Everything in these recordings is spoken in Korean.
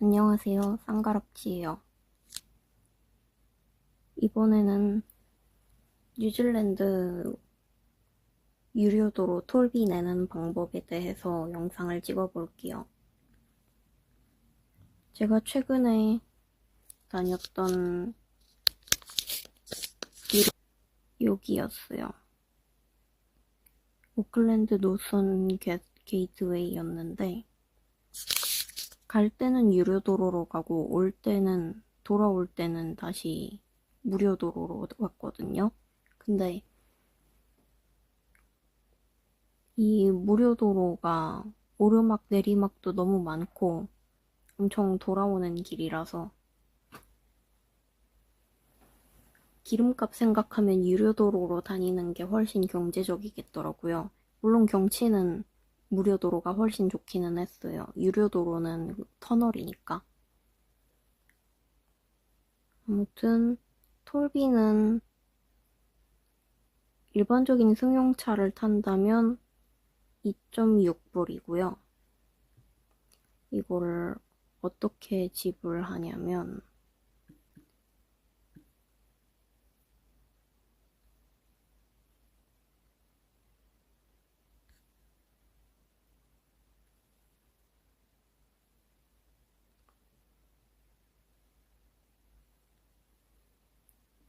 안녕하세요. 쌍가락지예요. 이번에는 뉴질랜드 유료도로 톨비 내는 방법에 대해서 영상을 찍어 볼게요. 제가 최근에 다녔던 여기였어요. 오클랜드 노선 게, 게이트웨이였는데 갈 때는 유료도로로 가고 올 때는 돌아올 때는 다시 무료도로로 왔거든요. 근데 이 무료도로가 오르막 내리막도 너무 많고 엄청 돌아오는 길이라서 기름값 생각하면 유료도로로 다니는 게 훨씬 경제적이겠더라고요. 물론 경치는 무료 도로가 훨씬 좋기는 했어요. 유료 도로는 터널이니까. 아무튼 톨비는 일반적인 승용차를 탄다면 2.6불이고요. 이거를 어떻게 지불하냐면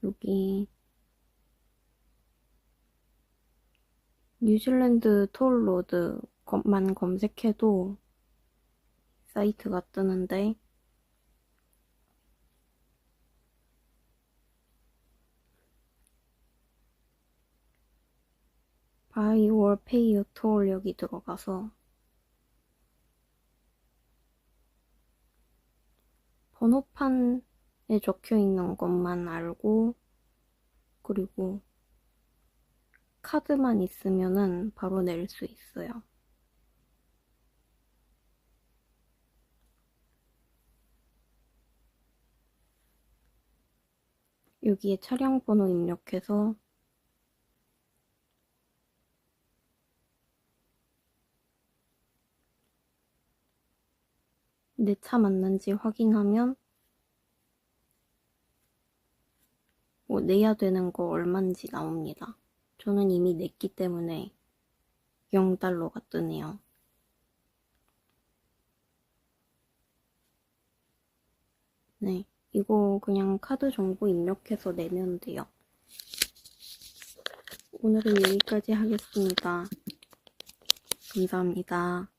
여기. 뉴질랜드 톨로드만 검색해도 사이트가 뜨는데. Buy or Pay Your Toll 여기 들어가서. 번호판에 적혀 있는 것만 알고 그리고 카드만 있으면은 바로 낼 수 있어요. 여기에 차량 번호 입력해서 내 차 맞는지 확인하면 뭐 내야 되는 거 얼마인지 나옵니다. 저는 이미 냈기 때문에 0달러가 뜨네요. 네, 이거 그냥 카드 정보 입력해서 내면 돼요. 오늘은 여기까지 하겠습니다. 감사합니다.